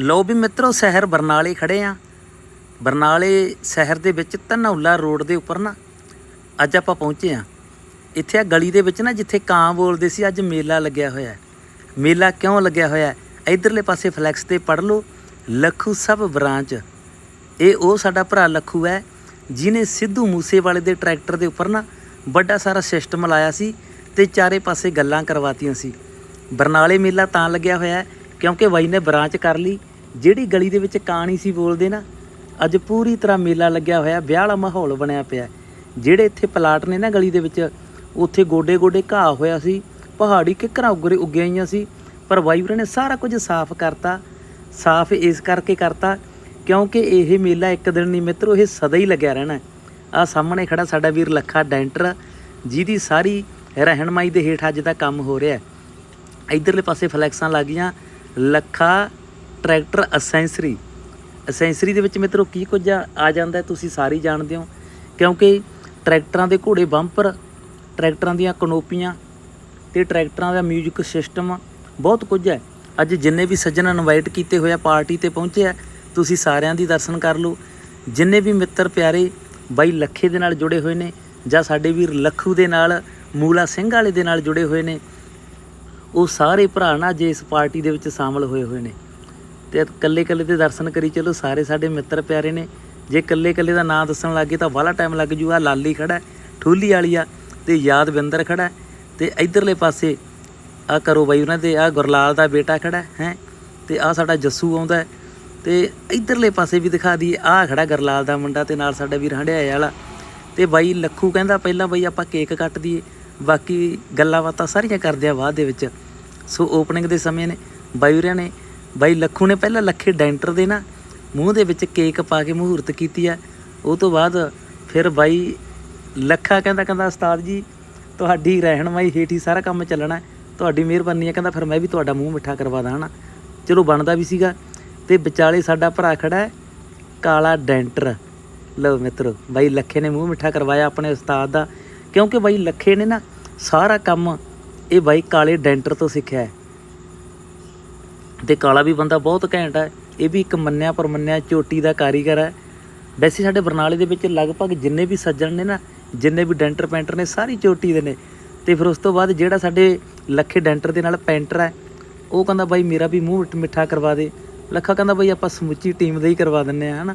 ਲੋ ਵੀ ਮਿੱਤਰੋ, ਸ਼ਹਿਰ ਬਰਨਾਲੇ ਖੜੇ ਆ। ਬਰਨਾਲੇ ਸ਼ਹਿਰ ਦੇ ਵਿੱਚ ਧਨੌਲਾ ਰੋਡ ਦੇ ਉੱਪਰ ਨਾ, ਅੱਜ ਆਪਾਂ ਪਹੁੰਚੇ ਆ। ਇੱਥੇ ਆ ਗਲੀ ਦੇ ਵਿੱਚ ਨਾ, ਜਿੱਥੇ ਕਾਂ ਬੋਲਦੇ ਸੀ, ਅੱਜ ਮੇਲਾ ਲੱਗਿਆ ਹੋਇਆ ਮੇਲਾ ਕਿਉਂ ਲੱਗਿਆ ਹੋਇਆ ਹੈ? ਇਧਰਲੇ ਪਾਸੇ ਫਲੈਕਸ ਤੇ ਪੜ ਲਓ, ਲੱਖੂ ਸਭ ਬ੍ਰਾਂਚ। ਇਹ ਉਹ ਸਾਡਾ ਭਰਾ ਲੱਖੂ ਹੈ ਜਿਨੇ ਸਿੱਧੂ ਮੂਸੇਵਾਲੇ ਦੇ ਟਰੈਕਟਰ ਦੇ ਉੱਪਰ ਨਾ ਵੱਡਾ ਸਾਰਾ ਸਿਸਟਮ ਲਾਇਆ ਸੀ ਤੇ ਚਾਰੇ ਪਾਸੇ ਗੱਲਾਂ ਕਰਵਾਤੀਆਂ ਸੀ। ਬਰਨਾਲੇ ਮੇਲਾ ਤਾਂ ਲੱਗਿਆ ਹੋਇਆ ਹੈ ਕਿਉਂਕਿ ਬਾਈ ਨੇ ਬ੍ਰਾਂਚ ਕਰ ਲਈ, ਜਿਹੜੀ ਗਲੀ ਦੇ ਵਿੱਚ ਕਾਣੀ ਸੀ ਬੋਲਦੇ ਨਾ, ਅੱਜ ਪੂਰੀ ਤਰ੍ਹਾਂ ਮੇਲਾ ਲੱਗਿਆ ਹੋਇਆ, ਵਿਆਹ ਵਾਲਾ ਮਾਹੌਲ ਬਣਿਆ ਪਿਆ। ਜਿਹੜੇ ਇੱਥੇ ਪਲਾਟ ਨੇ ਨਾ ਗਲੀ ਦੇ ਵਿੱਚ, ਉੱਥੇ ਗੋਡੇ ਗੋਡੇ ਘਾਹ ਹੋਇਆ ਸੀ, ਪਹਾੜੀ ਕਿੱਕਰਾਂ ਉੱਗਰੇ ਉੱਗੀਆਂ ਹੋਈਆਂ ਸੀ, ਪਰ ਬਾਈ ਨੇ ਸਾਰਾ ਕੁਝ ਸਾਫ਼ ਕਰਤਾ, ਸਾਫ਼ ਇਸ ਕਰਕੇ ਕਰਤਾ, ਕਿਉਂਕਿ ਇਹ ਮੇਲਾ ਇੱਕ ਦਿਨ ਨਹੀਂ ਮਿੱਤਰੋ ਇਹ ਸਦਾ ਹੀ ਲੱਗਿਆ ਰਹਿਣਾ। ਆ ਸਾਹਮਣੇ ਖੜਾ ਸਾਡਾ ਵੀਰ ਲੱਖਾ ਡੈਂਟਰ, ਜਿਹਦੀ ਸਾਰੀ ਰਹਿਣਮਾਈ ਦੇ ਹੇਠ ਅੱਜ ਦਾ ਕੰਮ ਹੋ ਰਿਹਾ। ਹੈ ਇਧਰਲੇ ਪਾਸੇ ਫਲੈਕਸਾਂ ਲੱਗੀਆਂ ਲੱਖਾ ਟਰੈਕਟਰ ਅਸੈਂਸਰੀ। ਅਸੈਂਸਰੀ ਦੇ ਵਿੱਚ ਮਿੱਤਰੋ ਕੀ ਕੁਝ ਆ ਆ ਜਾਂਦਾ ਤੁਸੀਂ ਸਾਰੇ ਜਾਣਦੇ ਹੋ। ਕਿਉਂਕਿ ਟਰੈਕਟਰਾਂ ਦੇ ਘੋੜੇ ਬੰਪਰ, ਟਰੈਕਟਰਾਂ ਦੀਆਂ ਕਨੋਪੀਆਂ ਤੇ ਟਰੈਕਟਰਾਂ ਦਾ 뮤직 ਸਿਸਟਮ ਬਹੁਤ ਕੁਝ ਹੈ। ਅੱਜ ਜਿੰਨੇ ਵੀ ਸੱਜਣ ਇਨਵਾਈਟ ਕੀਤੇ ਹੋਏ ਆ, ਪਾਰਟੀ ਤੇ ਪਹੁੰਚੇ ਆ, ਤੁਸੀਂ ਸਾਰਿਆਂ ਦੀ ਦਰਸ਼ਨ ਕਰ ਲਓ। ਜਿੰਨੇ ਵੀ ਮਿੱਤਰ ਪਿਆਰੇ ਬਾਈ ਲੱਖੇ ਦੇ ਨਾਲ ਜੁੜੇ ਹੋਏ ਨੇ ਜਾਂ ਸਾਡੇ ਵੀਰ ਲੱਖੂ ਦੇ ਨਾਲ, ਮੂਲਾ ਸਿੰਘ ਵਾਲੇ ਦੇ ਨਾਲ ਜੁੜੇ ਹੋਏ ਨੇ ਉਹ ਸਾਰੇ ਭਰਾ ਨਾ ਜੇ ਇਸ ਪਾਰਟੀ ਦੇ ਵਿੱਚ ਸ਼ਾਮਲ ਹੋਏ ਹੋਏ ਨੇ। ਤੇ ਇਕੱਲੇ ਇਕੱਲੇ ਦੇ ਦਰਸ਼ਨ ਕਰੀ ਚਲੋ ਸਾਰੇ ਸਾਡੇ ਮਿੱਤਰ ਪਿਆਰੇ ਨੇ। ਜੇ ਇਕੱਲੇ ਇਕੱਲੇ ਦਾ ਨਾਂ ਦੱਸਣ ਲੱਗੇ ਤਾਂ ਵਾਲਾ ਟਾਈਮ ਲੱਗ ਜੂ ਜੂਗਾ। ਲਾਲੀ ਖੜਾ ਠੂਲੀ ਵਾਲੀ ਆ ਤੇ ਯਾਦਵਿੰਦਰ ਖੜਾ। ਹੈ, ਤੇ ਇਧਰਲੇ ਪਾਸੇ ਆ ਕਰੋ ਬਾਈ ਉਹਨਾਂ ਦੇ ਆ ਗੁਰਲਾਲ ਦਾ ਬੇਟਾ ਖੜਾ ਹੈ? ਹੈਂ, ਤੇ ਆ ਸਾਡਾ ਜੱਸੂ ਆਉਂਦਾ। ਹੈ, ਤੇ ਇਧਰਲੇ ਪਾਸੇ ਵੀ ਦਿਖਾ ਦਈਏ ਆ ਖੜਾ ਗੁਰਲਾਲ ਦਾ ਮੁੰਡਾ ਤੇ ਨਾਲ ਸਾਡਾ ਵੀਰ ਹੰਡਿਆਏ ਵਾਲਾ। ਤੇ ਬਾਈ ਲੱਖੂ ਕਹਿੰਦਾ ਪਹਿਲਾਂ ਬਾਈ ਆਪਾਂ ਕੇਕ ਕੱਟ ਦਈਏ। ਬਾਕੀ ਗੱਲਾਂ ਬਾਤਾਂ ਸਾਰੀਆਂ ਕਰਦੇ ਆ ਬਾਅਦ ਦੇ ਵਿੱਚ। ਸੋ ਓਪਨਿੰਗ ਦੇ ਸਮੇਂ ਨੇ, ਬਾਈ ਉਰਿਆਂ ਨੇ, ਬਾਈ ਲੱਖੂ ਨੇ ਪਹਿਲਾਂ ਲੱਖੇ ਡੈਂਟਰ ਦੇ ਨਾ ਮੂੰਹ ਦੇ ਵਿੱਚ ਕੇਕ ਪਾ ਕੇ ਮਹੂਰਤ ਕੀਤੀ ਆ। ਉਹ ਤੋਂ ਬਾਅਦ ਫਿਰ ਬਾਈ ਲੱਖਾ ਕਹਿੰਦਾ ਕਹਿੰਦਾ, ਉਸਤਾਦ ਜੀ, ਤੁਹਾਡੀ ਰਹਿਨਮਾਈ ਹੇਠ ਹੀ ਸਾਰਾ ਕੰਮ ਚੱਲਣਾ ਤੁਹਾਡੀ ਮਿਹਰਬਾਨੀ ਹੈ। ਕਹਿੰਦਾ, ਫਿਰ ਮੈਂ ਵੀ ਤੁਹਾਡਾ ਮੂੰਹ ਮਿੱਠਾ ਕਰਵਾ ਦਾਂ ਹਨਾ ਚਲੋ ਬਣਦਾ ਵੀ ਸੀਗਾ। ਤੇ ਵਿਚਾਲੇ ਸਾਡਾ ਭਰਾ ਖੜਾ ਹੈ, ਕਾਲਾ ਡੈਂਟਰ। ਲਓ ਮਿੱਤਰੋ, ਬਾਈ ਲੱਖੇ ਨੇ ਮੂੰਹ ਮਿੱਠਾ ਕਰਵਾਇਆ ਆਪਣੇ ਉਸਤਾਦ ਦਾ। ਕਿਉਂਕਿ ਬਾਈ ਲੱਖੇ ਨੇ ਨਾ ਸਾਰਾ ਕੰਮ ਇਹ ਬਾਈ ਕਾਲੇ ਡੈਂਟਰ ਤੋਂ ਸਿੱਖਿਆ ਹੈ। ਤੇ ਕਾਲਾ ਵੀ ਬੰਦਾ ਬਹੁਤ ਘੈਂਟ ਹੈ। ਇਹ ਵੀ ਇੱਕ ਮੰਨਿਆ ਪਰਮੰਨਿਆ ਚੋਟੀ ਦਾ ਕਾਰੀਗਰ ਹੈ। ਵੈਸੇ ਸਾਡੇ ਬਰਨਾਲੇ ਦੇ ਵਿੱਚ ਲਗਭਗ ਜਿੰਨੇ ਵੀ ਸੱਜਣ ਨੇ ਨਾ, ਜਿੰਨੇ ਵੀ ਡੈਂਟਰ ਪੈਂਟਰ ਨੇ, ਸਾਰੀ ਚੋਟੀ ਦੇ ਨੇ। ਤੇ ਫਿਰ ਉਸ ਤੋਂ ਬਾਅਦ ਜਿਹੜਾ ਸਾਡੇ ਲੱਖੇ ਡੈਂਟਰ ਦੇ ਨਾਲ ਪੈਂਟਰ ਹੈ, ਉਹ ਕਹਿੰਦਾ ਬਾਈ ਮੇਰਾ ਵੀ ਮੂੰਹ ਮਿੱਠ- ਮਿੱਠਾ ਕਰਵਾ ਦੇ। ਲੱਖਾ ਕਹਿੰਦਾ ਬਾਈ ਆਪਾਂ ਸਮੁੱਚੀ ਟੀਮ ਦਾ ਹੀ ਕਰਵਾ ਦਿੰਨੇ ਆ ਹਨਾ।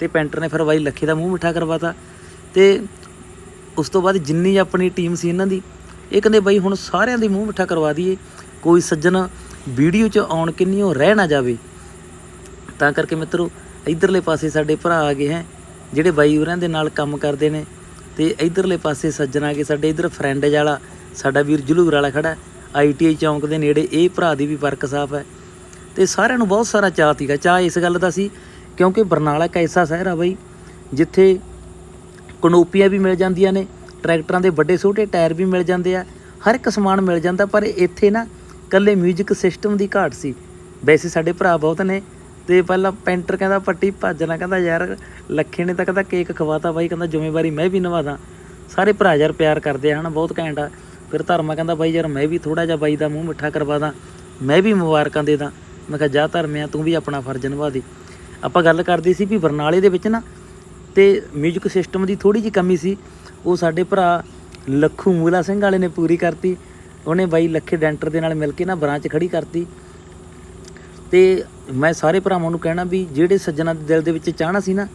ਤੇ ਪੈਂਟਰ ਨੇ ਫਿਰ ਬਾਈ ਲੱਖੇ ਦਾ ਮੂੰਹ ਮਿੱਠਾ ਕਰਵਾਤਾ। ਤੇ ਉਸ ਤੋਂ ਬਾਅਦ ਜਿੰਨੀ ਆਪਣੀ ਟੀਮ ਸੀ ਇਹਨਾਂ ਦੀ ਇਹ ਕਹਿੰਦੇ ਬਾਈ ਹੁਣ ਸਾਰਿਆਂ ਦੇ ਮੂੰਹ ਮਿੱਠਾ ਕਰਵਾ ਦਈਏ, ਕੋਈ ਸੱਜਣ ਵੀਡੀਓ 'ਚ ਆਉਣ ਕਿੰਨੀ ਉਹ ਰਹਿ ਨਾ ਜਾਵੇ। ਤਾਂ ਕਰਕੇ ਮਿੱਤਰੋ, ਇਧਰਲੇ ਪਾਸੇ ਸਾਡੇ ਭਰਾ ਆ ਗਏ ਹੈ, ਜਿਹੜੇ ਬਾਈ ਹੋਰਾਂ ਦੇ ਨਾਲ ਕੰਮ ਕਰਦੇ ਨੇ, ਤੇ ਇਧਰਲੇ ਪਾਸੇ ਸੱਜਣ ਆ ਗਏ, ਸਾਡੇ ਇਧਰ ਫਰੈਂਡ ਵਾਲਾ ਸਾਡਾ ਵੀਰ ਜਲੂਰ ਵਾਲਾ ਖੜਾ ਆਈਟੀਆਈ ਚੌਂਕ ਦੇ ਨੇੜੇ, ਇਹ ਭਰਾ ਦੀ ਵੀ ਵਰਕ ਸਾਫ਼ ਹੈ। ਤੇ ਸਾਰਿਆਂ ਨੂੰ ਬਹੁਤ ਸਾਰਾ ਚਾਅ ਸੀਗਾ, ਚਾਅ ਇਸ ਗੱਲ ਦਾ ਸੀ, ਕਿਉਂਕਿ ਬਰਨਾਲਾ ਇੱਕ ਐਸਾ ਸ਼ਹਿਰ ਆ ਬਾਈ, ਜਿੱਥੇ ਕਨੋਪੀਆਂ ਵੀ ਮਿਲ ਜਾਂਦੀਆਂ ਨੇ ਟਰੈਕਟਰਾਂ ਦੇ ਵੱਡੇ ਛੋਟੇ ਟਾਇਰ ਵੀ ਮਿਲ ਜਾਂਦੇ ਆ ਹਰ ਇੱਕ ਸਮਾਨ ਮਿਲ ਜਾਂਦਾ ਪਰ ਇੱਥੇ ਨਾ ਕੱਲੇ 뮤직 ਸਿਸਟਮ ਦੀ ਘਾਟ ਸੀ ਵੈਸੇ ਸਾਡੇ ਭਰਾ ਬਹੁਤ ਨੇ ਤੇ ਪਹਿਲਾਂ ਪੈਂਟਰ ਕਹਿੰਦਾ ਪੱਟੀ ਭੱਜਣਾ ਕਹਿੰਦਾ ਯਾਰ ਲੱਖੇ ਨੇ ਤਾਂ ਕਹਿੰਦਾ ਕੇਕ ਖਵਾਤਾ ਬਾਈ ਕਹਿੰਦਾ ਜ਼ਿੰਮੇਵਾਰੀ ਮੈਂ ਵੀ ਨਿਭਾਦਾ ਸਾਰੇ ਭਰਾ ਯਾਰ ਪਿਆਰ ਕਰਦੇ ਆ ਹਨਾ ਬਹੁਤ ਘੈਂਟ ਆ ਫਿਰ ਧਰਮਾ ਕਹਿੰਦਾ ਬਾਈ ਯਾਰ ਮੈਂ ਵੀ ਥੋੜਾ ਜਿਹਾ ਬਾਈ ਦਾ ਮੂੰਹ ਮਿੱਠਾ ਕਰਵਾ ਦਾਂ ਮੈਂ ਵੀ ਮੁਬਾਰਕਾਂ ਦੇ ਦਾਂ ਮੈਂ ਕਿਹਾ ਜਾ ਧਰਮਿਆ ਤੂੰ ਵੀ ਆਪਣਾ ਫਰਜ਼ ਨਿਭਾ ਦੇ ਆਪਾਂ ਗੱਲ ਕਰਦੇ ਸੀ ਵੀ ਬਰਨਾਲੇ ਦੇ ਵਿੱਚ ਨਾ ਤੇ 뮤직 ਸਿਸਟਮ ਦੀ ਥੋੜੀ ਜਿਹੀ ਕਮੀ ਸੀ ਉਹ ਸਾਡੇ ਭਰਾ ਲੱਖੂ ਮੂਲਾ ਸਿੰਘ ਵਾਲੇ ਨੇ ਪੂਰੀ ਕਰਤੀ। ਉਹਨੇ ਬਾਈ ਲੱਖੇ ਡੈਂਟਰ ਦੇ ਨਾਲ ਮਿਲ ਕੇ ਨਾ ਬ੍ਰਾਂਚ ਖੜੀ ਕਰਤੀ। ਤੇ ਮੈਂ ਸਾਰੇ ਭਰਾਵਾਂ ਨੂੰ ਕਹਿਣਾ ਵੀ ਜਿਹੜੇ ਸੱਜਣਾ ਦੇ ਦਿਲ ਦੇ ਵਿੱਚ ਚਾਹਣਾ ਸੀ ਨਾ,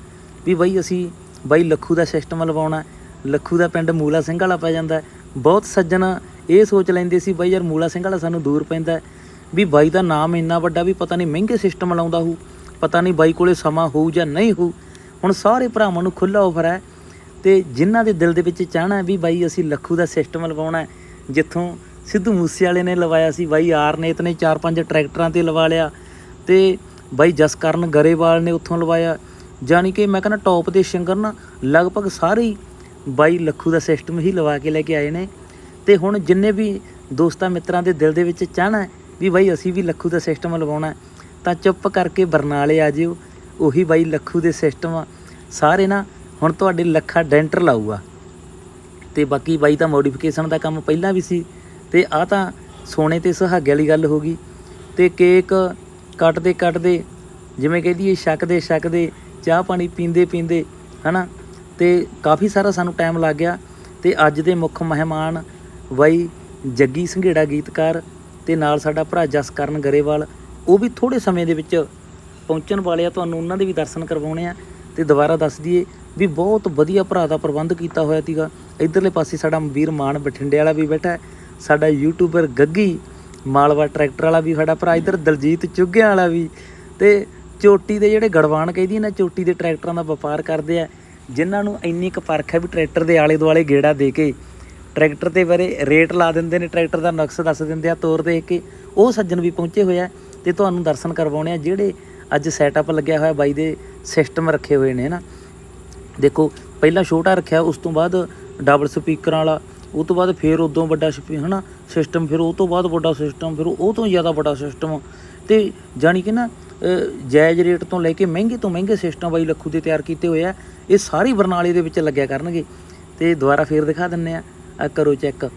ਵੀ ਬਾਈ ਅਸੀਂ ਬਾਈ ਲੱਖੂ ਦਾ ਸਿਸਟਮ ਲਵਾਉਣਾ, ਲੱਖੂ ਦਾ ਪਿੰਡ ਮੂਲਾ ਸਿੰਘ ਵਾਲਾ ਪੈ ਜਾਂਦਾ। ਬਹੁਤ ਸੱਜਣ ਇਹ ਸੋਚ ਲੈਂਦੇ ਸੀ, ਬਾਈ ਯਾਰ ਮੂਲਾ ਸਿੰਘ ਵਾਲਾ ਸਾਨੂੰ ਦੂਰ ਪੈਂਦਾ ਵੀ ਬਾਈ ਦਾ ਨਾਮ ਇੰਨਾ ਵੱਡਾ ਵੀ ਪਤਾ ਨਹੀਂ ਮਹਿੰਗੇ ਸਿਸਟਮ ਲਾਉਂਦਾ ਹੋਊ, ਪਤਾ ਨਹੀਂ ਬਾਈ ਕੋਲੇ ਸਮਾਂ ਹੋਊ ਜਾਂ ਨਹੀਂ ਹੋਊ। ਹੁਣ ਸਾਰੇ ਭਰਾਵਾਂ ਨੂੰ ਖੁੱਲਾ ਆਫਰ ਹੈ ਤੇ ਜਿਨ੍ਹਾਂ ਦੇ ਦਿਲ ਦੇ ਵਿੱਚ ਚਾਹਣਾ ਵੀ ਬਾਈ ਅਸੀਂ ਲੱਖੂ ਦਾ ਸਿਸਟਮ ਲਵਾਉਣਾ ਜਿੱਥੋਂ ਸਿੱਧੂ ਮੂਸੇ ਵਾਲੇ ਨੇ ਲਵਾਇਆ ਸੀ, ਬਾਈ ਆਰਨੇਤ ਨੇ ਚਾਰ ਪੰਜ ਟਰੈਕਟਰਾਂ ਤੇ ਲਵਾ ਲਿਆ ਤੇ ਬਾਈ ਜਸਕਰਨ ਗਰੇਵਾਲ ਨੇ ਉੱਥੋਂ ਲਵਾਇਆ। ਜਾਣੀ ਕਿ ਮੈਂ ਕਹਿੰਦਾ ਟੌਪ ਦੇ ਸਿੰਗਰ ਨਾ ਲਗਭਗ ਸਾਰੇ ਹੀ ਬਾਈ ਲੱਖੂ ਦਾ ਸਿਸਟਮ ਹੀ ਲਵਾ ਕੇ ਲੈ ਕੇ ਆਏ ਨੇ। ਤੇ ਹੁਣ ਜਿੰਨੇ ਵੀ ਦੋਸਤਾਂ ਮਿੱਤਰਾਂ ਦੇ ਦਿਲ ਦੇ ਵਿੱਚ ਚਾਹਣਾ ਵੀ ਬਾਈ ਅਸੀਂ ਵੀ ਲੱਖੂ ਦਾ ਸਿਸਟਮ ਲਵਾਉਣਾ ਤਾਂ ਚੁੱਪ ਕਰਕੇ ਬਰਨਾਲੇ ਆ ਜਿਓ। ਉਹੀ ਬਾਈ ਲੱਖੂ ਦੇ ਸਿਸਟਮ ਆ। ਸਾਰੇ ਨਾ ਹੁਣ ਤੁਹਾਡੇ ਲੱਖਾ ਡੈਂਟਰ ਲਾਊਗਾ। ਤੇ ਬਾਕੀ ਬਾਈ ਤਾਂ ਮੋਡੀਫਿਕੇਸ਼ਨ ਦਾ ਕੰਮ ਪਹਿਲਾਂ ਵੀ ਸੀ। ਤੇ ਆ ਤਾਂ ਸੋਨੇ ਤੇ ਸੁਹਾਗੇ ਵਾਲੀ ਗੱਲ ਹੋ ਗਈ। ਤੇ ਕੇਕ ਕੱਟਦੇ ਕੱਟਦੇ, ਜਿਵੇਂ ਕਹਿ ਦਈਏ ਛਕਦੇ ਛਕਦੇ, ਚਾਹ ਪਾਣੀ ਪੀਂਦੇ ਪੀਂਦੇ, ਹਨਾ? ਤੇ ਕਾਫੀ ਸਾਰਾ ਸਾਨੂੰ ਟਾਈਮ ਲੱਗ ਗਿਆ। ਤੇ ਅੱਜ ਦੇ ਮੁੱਖ ਮਹਿਮਾਨ ਬਾਈ ਜੱਗੀ ਸੰਘੇੜਾ ਗੀਤਕਾਰ ਤੇ ਨਾਲ ਸਾਡਾ ਭਰਾ ਜਸਕਰਨ ਗਰੇਵਾਲ, ਉਹ ਵੀ ਥੋੜੇ ਸਮੇਂ ਦੇ ਵਿੱਚ ਪਹੁੰਚਣ ਵਾਲੇ ਆ। ਤੁਹਾਨੂੰ ਉਹਨਾਂ ਦੇ ਵੀ ਦਰਸ਼ਨ ਕਰਵਾਉਣੇ ਆ। ਤੇ ਦੁਬਾਰਾ ਦੱਸ ਦਈਏ ਵੀ ਬਹੁਤ ਵਧੀਆ ਭਰਾ ਦਾ ਪ੍ਰਬੰਧ ਕੀਤਾ ਹੋਇਆ ਸੀਗਾ। ਇਧਰਲੇ ਪਾਸੇ ਸਾਡਾ ਵੀਰ ਮਾਨ ਬਠਿੰਡੇ ਵਾਲਾ ਵੀ ਬੈਠਾ ਸਾਡਾ ਯੂਟਿਊਬਰ ਗੱਗੀ, ਮਾਲਵਾ ਟਰੈਕਟਰ ਵਾਲਾ ਵੀ ਸਾਡਾ ਭਰਾ, ਇਧਰ ਦਲਜੀਤ ਚੁੱਗਿਆਂ ਵਾਲਾ ਵੀ। ਤੇ ਚੋਟੀ ਦੇ ਜਿਹੜੇ ਗੜਵਾਨ ਕਹਿੰਦੀ ਨਾ, ਚੋਟੀ ਦੇ ਟਰੈਕਟਰਾਂ ਦਾ ਵਪਾਰ ਕਰਦੇ ਆ, ਜਿਨ੍ਹਾਂ ਨੂੰ ਇੰਨੀ ਕੁ ਪਰਖ ਹੈ ਵੀ ਟਰੈਕਟਰ ਦੇ ਆਲੇ ਦੁਆਲੇ ਗੇੜਾ ਦੇ ਕੇ, ਟਰੈਕਟਰ ਤੇ ਬਾਰੇ ਰੇਟ ਲਾ ਦਿੰਦੇ ਨੇ, ਟਰੈਕਟਰ ਦਾ ਨਕਸ਼ ਦੱਸ ਦਿੰਦੇ ਆ ਤੋਰ ਦੇਖ ਕੇ, ਉਹ ਸੱਜਣ ਵੀ ਪਹੁੰਚੇ ਹੋਏ ਆ ਤੇ ਤੁਹਾਨੂੰ ਦਰਸ਼ਨ ਕਰਵਾਉਣੇ ਆ, ਜਿਹੜੇ ਅੱਜ ਸੈਟਅਪ ਲੱਗਿਆ ਹੋਇਆ ਬਾਈ ਦੇ ਸਿਸਟਮ ਰੱਖੇ ਹੋਏ ਨੇ ਨਾ। ਦੇਖੋ, ਪਹਿਲਾਂ ਛੋਟਾ ਰੱਖਿਆ, ਉਸ ਤੋਂ ਬਾਅਦ ਡਬਲ ਸਪੀਕਰਾਂ ਵਾਲਾ, ਉਹ ਤੋਂ ਬਾਅਦ ਫਿਰ ਉਦੋਂ ਵੱਡਾ ਸਪੀ ਹਨਾ ਸਿਸਟਮ ਫਿਰ ਉਹ ਤੋਂ ਬਾਅਦ ਵੱਡਾ ਸਿਸਟਮ ਫਿਰ ਉਹ ਤੋਂ ਜ਼ਿਆਦਾ ਵੱਡਾ ਸਿਸਟਮ ਤੇ ਜਾਣੀ ਕਿ ਨਾ ਜਾਇਜ਼ ਰੇਟ ਤੋਂ ਲੈ ਕੇ ਮਹਿੰਗੇ ਤੋਂ ਮਹਿੰਗੇ ਸਿਸਟਮ ਬਾਈ ਲੱਖੂ ਦੇ ਤਿਆਰ ਕੀਤੇ ਹੋਏ ਆ, ਇਹ ਸਾਰੀ ਬਰਨਾਲੇ ਦੇ ਵਿੱਚ ਲੱਗਿਆ ਕਰਨਗੇ। ਤੇ ਦੁਬਾਰਾ ਫੇਰ ਦਿਖਾ ਦਿੰਨੇ ਆ ਆ ਕਰੋ ਚੈੱਕ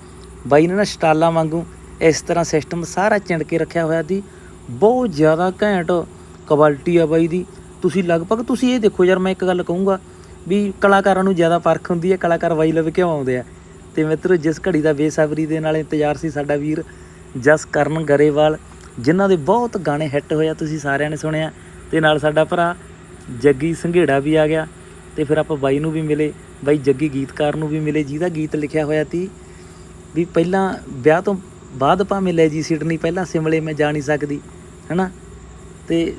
ਬਾਈ ਨੇ ਨਾ ਸਟਾਲਾਂ ਵਾਂਗੂ ਇਸ ਤਰ੍ਹਾਂ ਸਿਸਟਮ ਸਾਰਾ ਚਿੰਡ ਕੇ ਰੱਖਿਆ ਹੋਇਆ ਸੀ। ਬਹੁਤ ਜ਼ਿਆਦਾ ਘੈਂਟ ਕੁਆਲਿਟੀ ਆ ਬਾਈ ਦੀ। ਤੁਸੀਂ ਲਗਭਗ, ਤੁਸੀਂ ਇਹ ਦੇਖੋ ਯਾਰ, ਮੈਂ ਇੱਕ ਗੱਲ ਕਹੂੰਗਾ ਵੀ ਕਲਾਕਾਰਾਂ ਨੂੰ ਜ਼ਿਆਦਾ ਪਰਖ ਹੁੰਦੀ ਹੈ, ਕਲਾਕਾਰ ਬਾਈ ਲਵੇ ਕਿਉਂ ਆਉਂਦੇ ਆ? ਤੇ ਮਿੱਤਰੋ, ਜਿਸ ਘੜੀ ਦਾ ਬੇਸਬਰੀ ਦੇ ਨਾਲ ਇੰਤਜ਼ਾਰ ਸੀ ਸਾਡਾ ਵੀਰ ਜਸ ਕਰਨ ਗਰੇਵਾਲ, ਜਿਨ੍ਹਾਂ ਦੇ ਬਹੁਤ ਗਾਣੇ ਹਿੱਟ ਹੋਇਆ ਤੁਸੀਂ ਸਾਰਿਆਂ ਨੇ ਸੁਣਿਆ। ਤੇ ਨਾਲ ਸਾਡਾ ਭਰਾ ਜੱਗੀ ਸੰਘੇੜਾ ਵੀ ਆ ਗਿਆ। ਤੇ ਫਿਰ ਆਪਾਂ ਬਾਈ ਨੂੰ ਵੀ ਮਿਲੇ, ਬਾਈ ਜੱਗੀ ਗੀਤਕਾਰ ਨੂੰ ਵੀ ਮਿਲੇ, ਜਿਹਦਾ ਗੀਤ ਲਿਖਿਆ ਹੋਇਆ ਸੀ ਵੀ ਪਹਿਲਾਂ ਵਿਆਹ ਤੋਂ ਬਾਅਦ ਭਾਵੇਂ ਲੈ ਜੀ ਸਿਡਨੀ, ਪਹਿਲਾਂ ਸਿਮਲੇ ਮੈਂ ਜਾ ਨਹੀਂ ਸਕਦੀ, ਹਨਾ? ਤੇ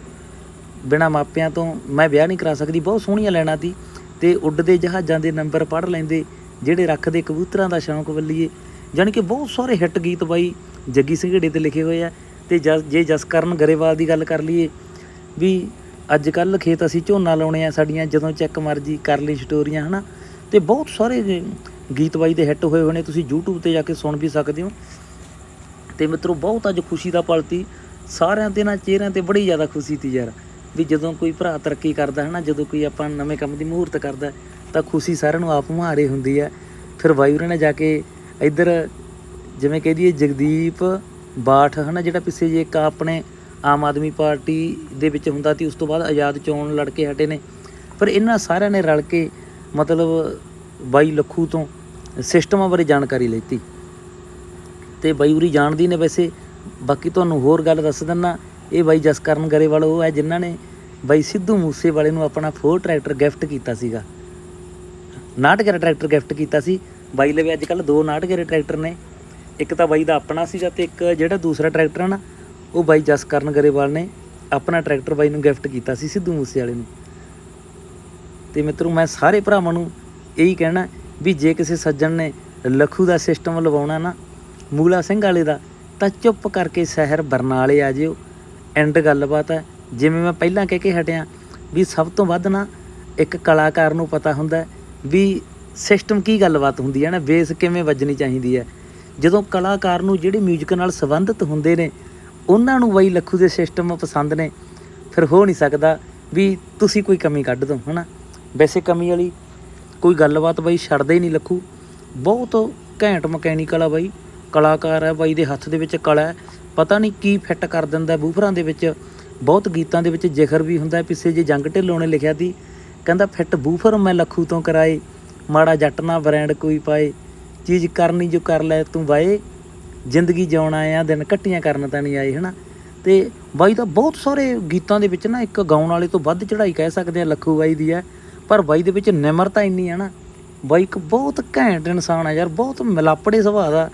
ਬਿਨਾ ਮਾਪਿਆਂ ਤੋਂ ਮੈਂ ਵਿਆਹ ਨਹੀਂ ਕਰਾ ਸਕਦੀ, ਬਹੁਤ ਸੋਹਣੀਆਂ ਲੈਣਾ ਸੀ। ਤੇ ਉੱਡਦੇ ਜਹਾਜ਼ਾਂ ਦੇ ਨੰਬਰ ਪੜ੍ਹ ਲੈਂਦੇ, ਜਿਹੜੇ ਰੱਖਦੇ ਕਬੂਤਰਾਂ ਦਾ ਸ਼ੌਂਕ ਵੱਲੀਏ। ਜਾਣੀ ਕਿ ਬਹੁਤ ਸਾਰੇ ਹਿੱਟ ਗੀਤ ਬਾਈ ਜੱਗੀ ਸੰਘੇੜੇ ਤੇ ਲਿਖੇ ਹੋਏ ਆ। ਤੇ ਜੇ ਜਸਕਰਨ ਗਰੇਵਾਲ ਦੀ ਗੱਲ ਕਰ ਲਈਏ, ਵੀ ਅੱਜ ਕੱਲ ਖੇਤ ਅਸੀਂ ਝੋਨਾ ਲਾਉਣੇ ਆ, ਸਾਡੀਆਂ ਜਦੋਂ ਚੈੱਕ ਮਰਜ਼ੀ ਕਰ ਲਈ ਸਟੋਰੀਆਂ, ਹਨਾ? ਤੇ ਬਹੁਤ ਸਾਰੇ ਗੇ- ਗੀਤ ਬਾਈ ਦੇ ਹਿੱਟ ਹੋਏ ਹੋਏ ਨੇ, ਤੁਸੀਂ YouTube ਤੇ ਜਾ ਕੇ ਸੁਣ ਵੀ ਸਕਦੇ ਹੋ। ਤੇ ਮਿੱਤਰੋ, ਬਹੁਤ ਅੱਜ ਖੁਸ਼ੀ ਦਾ ਪਲ ਤੀ ਸਾਰਿਆਂ ਦੇ ਨਾ ਚਿਹਰਿਆਂ ਤੇ ਬੜੀ ਜ਼ਿਆਦਾ ਖੁਸ਼ੀ ਤੀ ਯਾਰ। ਵੀ ਜਦੋਂ ਕੋਈ ਭਰਾ ਤਰੱਕੀ ਕਰਦਾ ਹੈ ਨਾ, ਜਦੋਂ ਕੋਈ ਆਪਾਂ ਨਵੇਂ ਕੰਮ ਦੀ ਮਹੂਰਤ ਕਰਦਾ ਤਾਂ ਖੁਸ਼ੀ ਸਾਰਿਆਂ ਨੂੰ ਆਪ ਮੁਹਾਰੇ ਹੁੰਦੀ ਹੈ। ਫਿਰ ਵਾਯੂਰੇ ਨੇ ਜਾ ਕੇ ਇੱਧਰ ਜਿਵੇਂ ਕਹਿ ਦਈਏ ਜਗਦੀਪ ਬਾਠ ਹਨਾ ਜਿਹੜਾ ਪਿੱਛੇ ਜੇ ਇੱਕ ਆਪਣੇ ਆਮ ਆਦਮੀ ਪਾਰਟੀ ਦੇ ਵਿੱਚ ਹੁੰਦਾ ਸੀ, ਉਸ ਤੋਂ ਬਾਅਦ ਆਜ਼ਾਦ ਚੋਣ ਲੜ ਕੇ ਹਟੇ ਨੇ। ਪਰ ਇਹਨਾਂ ਸਾਰਿਆਂ ਨੇ ਰਲ ਕੇ ਮਤਲਬ ਬਾਈ ਲੱਖੂ ਤੋਂ ਸਿਸਟਮਾਂ ਬਾਰੇ ਜਾਣਕਾਰੀ ਲੈਤੀ। ਤੇ ਬਾਈ ਉਰੀ ਜਾਣਦੀ ਨੇ ਵੈਸੇ, ਬਾਕੀ ਤੁਹਾਨੂੰ ਹੋਰ ਗੱਲ ਦੱਸ ਦਿੰਨਾ ਇਹ ਬਾਈ ਜਸਕਰਨ ਗਰੇਵਾਲ, ਉਹ ਹੈ ਜਿਨ੍ਹਾਂ ਨੇ ਬਾਈ ਸਿੱਧੂ ਮੂਸੇ ਵਾਲੇ ਨੂੰ ਆਪਣਾ ਫੋਰ ਟਰੈਕਟਰ ਗਿਫਟ ਕੀਤਾ ਸੀਗਾ। ਨਾਟਗਰ ਟਰੈਕਟਰ ਗਿਫਟ ਕੀਤਾ ਸੀ। ਬਾਈ ਲਵੇ ਅੱਜ ਕੱਲ ਦੋ ਨਾਟਗਰ ਟਰੈਕਟਰ ਨੇ। ਇੱਕ ਤਾਂ ਬਾਈ ਦਾ ਆਪਣਾ ਸੀਗਾ ਤੇ ਇੱਕ ਜਿਹੜਾ ਦੂਸਰਾ ਟਰੈਕਟਰ ਹੈ ਨਾ, ਉਹ ਬਾਈ ਜਸਕਰਨ ਗਰੇਵਾਲ ਨੇ ਆਪਣਾ ਟਰੈਕਟਰ ਬਾਈ ਨੂੰ ਗਿਫਟ ਕੀਤਾ ਸੀ ਸਿੱਧੂ ਮੂਸੇ ਵਾਲੇ ਨੂੰ। ਤੇ ਮਿੱਤਰੋ, ਮੈਂ ਸਾਰੇ ਭਰਾਵਾਂ ਨੂੰ ਇਹੀ ਕਹਿਣਾ ਵੀ ਜੇ ਕਿਸੇ ਸੱਜਣ ਨੇ ਲਖੂ ਦਾ ਸਿਸਟਮ ਲਵਾਉਣਾ ਨਾ, ਮੂਲਾ ਸਿੰਘ ਵਾਲੇ ਦਾ, ਤਾਂ ਚੁੱਪ ਕਰਕੇ ਸ਼ਹਿਰ ਬਰਨਾਲੇ ਆ ਜਿਓ। ਐਂਡ ਗੱਲਬਾਤ ਹੈ ਜਿਵੇਂ ਮੈਂ ਪਹਿਲਾਂ ਕਹਿ ਕੇ ਹਟਿਆ ਵੀ ਸਭ ਤੋਂ ਵੱਧ ਨਾ ਇੱਕ ਕਲਾਕਾਰ ਨੂੰ ਪਤਾ ਹੁੰਦਾ ਵੀ ਸਿਸਟਮ ਕੀ ਗੱਲਬਾਤ ਹੁੰਦੀ ਹੈ ਨਾ ਬੇਸ ਕਿਵੇਂ ਵੱਜਣੀ ਚਾਹੀਦੀ ਹੈ। ਜਦੋਂ ਕਲਾਕਾਰ ਨੂੰ ਜਿਹੜੇ 뮤직 ਨਾਲ ਸੰਬੰਧਿਤ ਹੁੰਦੇ ਨੇ, ਉਹਨਾਂ ਨੂੰ ਬਈ ਲੱਖੂ ਦੇ ਸਿਸਟਮ ਪਸੰਦ ਨੇ, ਫਿਰ ਹੋ ਨਹੀਂ ਸਕਦਾ ਵੀ ਤੁਸੀਂ ਕੋਈ ਕਮੀ ਕੱਢ ਦੋ ਹਨਾ? ਵੈਸੇ ਕਮੀ ਵਾਲੀ ਕੋਈ ਗੱਲਬਾਤ ਬਾਈ ਛੱਡਦਾ ਹੀ ਨਹੀਂ ਲੱਖੂ। ਬਹੁਤ ਘੈਂਟ ਮਕੈਨੀਕਲ ਆ ਬਾਈ। ਕਲਾਕਾਰ ਹੈ ਬਾਈ ਦੇ ਹੱਥ ਦੇ ਵਿੱਚ ਕਲਾ ਪਤਾ ਨਹੀਂ ਕੀ ਫਿੱਟ ਕਰ ਦਿੰਦਾ ਬੂਫਰਾਂ ਦੇ ਵਿੱਚ ਬਹੁਤ ਗੀਤਾਂ ਦੇ ਵਿੱਚ ਜ਼ਿਕਰ ਵੀ ਹੁੰਦਾ ਪਿੱਛੇ ਜੇ ਜੰਗ ਢਿੱਲੋਂ ਨੇ ਲਿਖਿਆ ਸੀ, ਕਹਿੰਦਾ ਫਿੱਟ ਬੂਫਰ ਮੈਂ ਲੱਖੂ ਤੋਂ ਕਰਾਏ, ਮਾੜਾ ਜੱਟ ਨਾ ਬ੍ਰਾਂਡ ਕੋਈ ਪਾਏ, ਚੀਜ਼ ਕਰਨੀ ਜੋ ਕਰ ਲੈ ਤੂੰ ਬਾਏ ਜ਼ਿੰਦਗੀ ਜਿਉਣਾ ਆ, ਦਿਨ ਕੱਟੀਆਂ ਕਰਨ ਤਾਂ ਨਹੀਂ ਆਏ, ਹਨਾ? ਤੇ ਬਾਈ ਤਾਂ ਬਹੁਤ ਸਾਰੇ ਗੀਤਾਂ ਦੇ ਵਿੱਚ ਨਾ ਇੱਕ ਗਾਉਣ ਵਾਲੇ ਤੋਂ ਵੱਧ ਚੜ੍ਹਾਈ ਕਹਿ ਸਕਦੇ ਆ ਲੱਖੂ ਬਾਈ ਦੀ ਹੈ, ਪਰ ਬਾਈ ਦੇ ਵਿੱਚ ਨਿਮਰਤਾ ਇੰਨੀ ਹੈ ਨਾ, ਬਾਈ ਇੱਕ ਬਹੁਤ ਘੈਂਟ ਇਨਸਾਨ ਆ ਯਾਰ, ਬਹੁਤ ਮਿਲਾਪੜੇ ਸੁਭਾਅ ਦਾ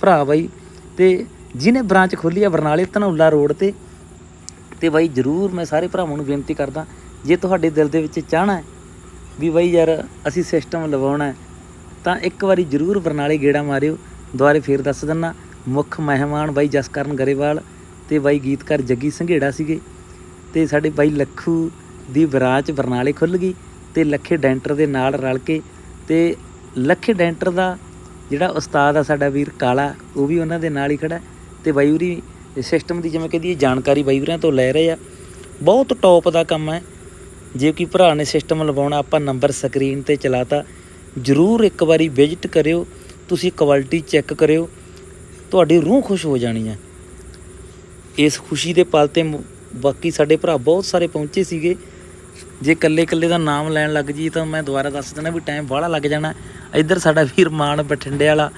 ਭਰਾ ਬਾਈ, ਤੇ ਜਿਹਨੇ ਬ੍ਰਾਂਚ ਖੋਲੀ ਆ ਬਰਨਾਲੇ ਧਨੌਲਾ ਰੋਡ ਤੇ ਤੇ ਬਾਈ ਜਰੂਰ ਮੈਂ ਸਾਰੇ ਭਰਾਵਾਂ ਨੂੰ ਬੇਨਤੀ ਕਰਦਾ, ਜੇ ਤੁਹਾਡੇ ਦਿਲ ਦੇ ਵਿੱਚ ਚਾਹਣਾ ਵੀ ਬਾਈ ਯਾਰ ਅਸੀਂ ਸਿਸਟਮ ਲਵਾਉਣਾ ਤਾਂ ਇੱਕ ਵਾਰੀ ਜਰੂਰ ਬਰਨਾਲੇ ਗੇੜਾ ਮਾਰਿਓ। ਦੁਆਰੇ ਫੇਰ ਦੱਸ ਦਿੰਨਾ, ਮੁੱਖ ਮਹਿਮਾਨ ਬਾਈ ਜਸਕਰਨ ਗਰੇਵਾਲ ਤੇ ਬਾਈ ਗੀਤਕਾਰ ਜੱਗੀ ਸੰਘੇੜਾ ਸੀਗੇ। ਤੇ ਸਾਡੇ ਬਾਈ ਲੱਖੂ ਦੀ ਬਰਾਂਚ ਬਰਨਾਲੇ ਖੁੱਲ ਗਈ ਤੇ ਲੱਖੇ ਡੈਂਟਰ ਦੇ ਨਾਲ ਰਲ ਕੇ ਤੇ ਲੱਖੇ ਡੈਂਟਰ ਦਾ ਜਿਹੜਾ ਉਸਤਾਦ ਆ ਸਾਡਾ ਵੀਰ ਕਾਲਾ, ਉਹ ਵੀ ਉਹਨਾਂ ਦੇ ਨਾਲ ਹੀ ਖੜਾ ਤੇ ਬਾਈ ਉਰੀ ਸਿਸਟਮ ਦੀ ਜਿਵੇਂ ਕਹਦੀ ਜਾਣਕਾਰੀ ਬਾਈ ਉਰਿਆਂ ਤੋਂ ਲੈ ਰਹੇ ਆ। ਬਹੁਤ ਟੌਪ ਦਾ ਕੰਮ ਹੈ। ਜੇ ਕੋਈ ਭਰਾ ਨੇ ਸਿਸਟਮ ਲਵਾਉਣਾ, ਆਪਾਂ ਨੰਬਰ ਸਕਰੀਨ ਤੇ ਚਲਾਤਾ। ਜਰੂਰ ਇੱਕ ਵਾਰੀ ਵਿਜ਼ਿਟ ਕਰਿਓ, ਤੁਸੀਂ ਕੁਆਲਿਟੀ ਚੈੱਕ ਕਰਿਓ। ਤੁਹਾਡੀ ਰੂਹ ਖੁਸ਼ ਹੋ ਜਾਣੀ ਹੈ। ਇਸ ਖੁਸ਼ੀ ਦੇ ਪਲ ਤੇ ਬਾਕੀ ਸਾਡੇ ਭਰਾ ਬਹੁਤ ਸਾਰੇ ਪਹੁੰਚੇ ਸੀਗੇ। ਜੇ ਇਕੱਲੇ ਇਕੱਲੇ ਦਾ ਨਾਮ ਲੈਣ ਲੱਗ ਜੀ ਤਾਂ ਮੈਂ ਦੁਬਾਰਾ ਦੱਸ ਦਿੰਦਾ ਵੀ ਟਾਈਮ ਬਾਹਲਾ ਲੱਗ ਜਾਣਾ। ਇੱਧਰ ਸਾਡਾ ਵੀਰ ਮਾਨ ਬਠਿੰਡੇ ਵਾਲਾ,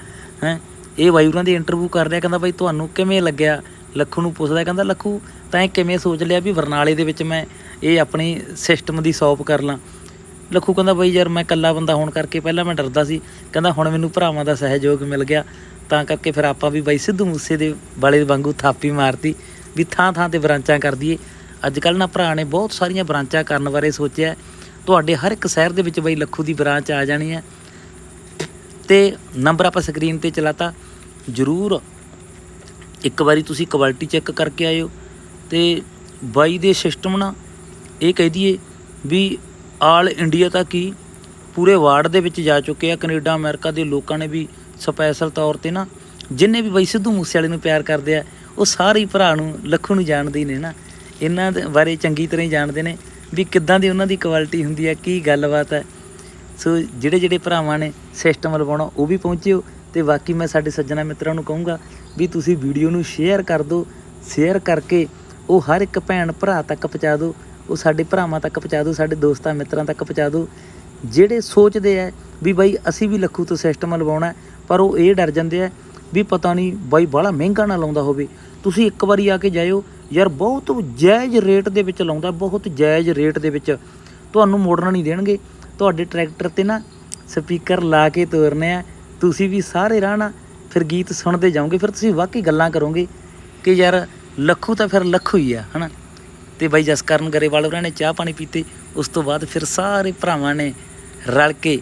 ਹੈ। ਇਹ ਬਾਈ ਉਹਨਾਂ ਦੀ ਇੰਟਰਵਿਊ ਕਰ ਰਿਹਾ, ਕਹਿੰਦਾ ਬਾਈ ਤੁਹਾਨੂੰ ਕਿਵੇਂ ਲੱਗਿਆ? ਲੱਖੂ ਨੂੰ ਪੁੱਛਦਾ, ਕਹਿੰਦਾ ਲੱਖੂ, ਤੈਂ ਕਿਵੇਂ ਸੋਚ ਲਿਆ ਵੀ ਬਰਨਾਲੇ ਦੇ ਵਿੱਚ ਮੈਂ ਇਹ ਆਪਣੀ ਸਿਸਟਮ ਦੀ ਸ਼ੌਪ ਕਰ ਲਾਂ? ਲੱਖੂ ਕਹਿੰਦਾ ਬਾਈ ਯਾਰ ਮੈਂ ਇਕੱਲਾ ਬੰਦਾ ਹੋਣ ਕਰਕੇ ਪਹਿਲਾਂ ਮੈਂ ਡਰਦਾ ਸੀ। ਕਹਿੰਦਾ ਹੁਣ ਮੈਨੂੰ ਭਰਾਵਾਂ ਦਾ ਸਹਿਯੋਗ ਮਿਲ ਗਿਆ। ਤਾਂ ਕਰਕੇ ਫਿਰ ਆਪਾਂ ਵੀ ਬਾਈ ਸਿੱਧੂ ਮੂਸੇ ਦੇ ਵਾਲੇ ਵਾਂਗੂ ਥਾਪੀ ਮਾਰਤੀ ਵੀ ਥਾਂ ਥਾਂ ਤੇ ਬ੍ਰਾਂਚਾਂ ਕਰ ਦਈਏ। ਅੱਜ ਕੱਲ ਨਾ ਭਰਾ ਨੇ ਬਹੁਤ ਸਾਰੀਆਂ ਬ੍ਰਾਂਚਾਂ ਕਰਨ ਬਾਰੇ ਸੋਚਿਆ। ਤੁਹਾਡੇ ਹਰ ਇੱਕ ਸ਼ਹਿਰ ਦੇ ਵਿੱਚ ਬਾਈ ਲੱਖੂ ਦੀ ਬ੍ਰਾਂਚ ਆ ਜਾਣੀ ਹੈ। ਤੇ ਨੰਬਰ ਆਪਾਂ ਸਕਰੀਨ ਤੇ ਚਲਾਤਾ, ਜਰੂਰ ਇੱਕ ਵਾਰੀ ਤੁਸੀਂ ਕੁਆਲਿਟੀ ਚੈੱਕ ਕਰਕੇ ਆਇਓ ਤੇ ਬਾਈ ਦੇ ਸਿਸਟਮ ਨਾ ਇਹ ਕਹਿ ਦਈਏ ਵੀ ਆਲ ਇੰਡੀਆ ਤੱਕ ਹੀ ਪੂਰੇ ਵਾਰਡ ਦੇ ਵਿੱਚ ਜਾ ਚੁੱਕੇ ਆ, ਕੈਨੇਡਾ, ਅਮਰੀਕਾ ਦੇ ਲੋਕਾਂ ਨੇ ਵੀ ਸਪੈਸ਼ਲ ਤੌਰ ਤੇ ਨਾ ਜਿੰਨੇ ਵੀ ਬਾਈ ਸਿੱਧੂ ਮੂਸੇ ਵਾਲੇ ਨੂੰ ਪਿਆਰ ਕਰਦੇ ਆ, ਉਹ ਸਾਰੇ ਹੀ ਭਰਾ ਨੂੰ ਲੱਖੂ ਨੂੰ ਜਾਣਦੇ ਹੀ ਨੇ ਨਾ। ਇਹਨਾਂ ਦੇ ਬਾਰੇ ਚੰਗੀ ਤਰ੍ਹਾਂ ਹੀ ਜਾਣਦੇ ਨੇ ਵੀ ਕਿੱਦਾਂ ਦੀ ਉਹਨਾਂ ਦੀ ਕੁਆਲਿਟੀ ਹੁੰਦੀ ਹੈ, ਕੀ ਗੱਲਬਾਤ ਹੈ। ਸੋ ਜਿਹੜੇ ਜਿਹੜੇ ਭਰਾਵਾਂ ਨੇ ਸਿਸਟਮ ਲਵਾਉਣਾ ਉਹ ਵੀ ਪਹੁੰਚਿਓ ਤੇ ਬਾਕੀ ਮੈਂ ਸਾਡੇ ਸੱਜਣਾ ਮਿੱਤਰਾਂ ਨੂੰ ਕਹੂੰਗਾ ਵੀ ਤੁਸੀਂ ਵੀਡੀਓ ਨੂੰ ਸ਼ੇਅਰ ਕਰ ਦਿਓ ਸ਼ੇਅਰ ਕਰਕੇ ਉਹ ਹਰ ਇੱਕ ਭੈਣ ਭਰਾ ਤੱਕ ਪਹੁੰਚਾ ਦਿਓ, ਉਹ ਸਾਡੇ ਭਰਾਵਾਂ ਤੱਕ ਪਹੁੰਚਾ ਦਿਓ, ਸਾਡੇ ਦੋਸਤਾਂ ਮਿੱਤਰਾਂ ਤੱਕ ਪਹੁੰਚਾ ਦਿਓ। ਜਿਹੜੇ ਸੋਚਦੇ ਆ ਵੀ ਬਾਈ ਅਸੀਂ ਵੀ ਲੱਖੂ ਤੋਂ ਸਿਸਟਮ ਲਵਾਉਣਾ ਪਰ ਉਹ ਇਹ ਡਰ ਜਾਂਦੇ ਆ ਵੀ ਪਤਾ ਨਹੀਂ ਬਾਈ ਬਾਹਲਾ ਮਹਿੰਗਾ ਨਾ ਲਾਉਂਦਾ ਹੋਵੇ। ਤੁਸੀਂ ਇੱਕ ਵਾਰੀ ਆ ਕੇ ਜਾਇਓ, ਯਾਰ ਬਹੁਤ ਜਾਇਜ਼ ਰੇਟ ਦੇ ਵਿੱਚ ਲਾਉਂਦਾ, ਬਹੁਤ ਜਾਇਜ਼ ਰੇਟ ਦੇ ਵਿੱਚ। ਤੁਹਾਨੂੰ ਮੋੜਨਾ ਨਹੀਂ ਦੇਣਗੇ। ਤੁਹਾਡੇ ਟਰੈਕਟਰ ਤੇ ਨਾ ਸਪੀਕਰ ਲਾ ਕੇ ਤੋਰਨੇ ਆ, ਤੁਸੀਂ ਵੀ ਸਾਰੇ ਰਾਹ ਨਾ ਫਿਰ ਗੀਤ ਸੁਣਦੇ ਜਾਓਗੇ, ਫਿਰ ਤੁਸੀਂ ਵਾਕਈ ਗੱਲਾਂ ਕਰੋਗੇ ਕਿ ਯਾਰ ਲੱਖੂ ਤਾਂ ਫਿਰ ਲੱਖੂ ਹੀ ਆ, ਹਨਾ? ਤੇ ਬਾਈ ਜਸਕਰਨ ਗਰੇਵਾਲ ਹੋਰਾਂ ਨੇ ਚਾਹ ਪਾਣੀ ਪੀਤੇ, ਉਸ ਤੋਂ ਬਾਅਦ ਫਿਰ ਸਾਰੇ ਭਰਾਵਾਂ ਨੇ ਰਲ ਕੇ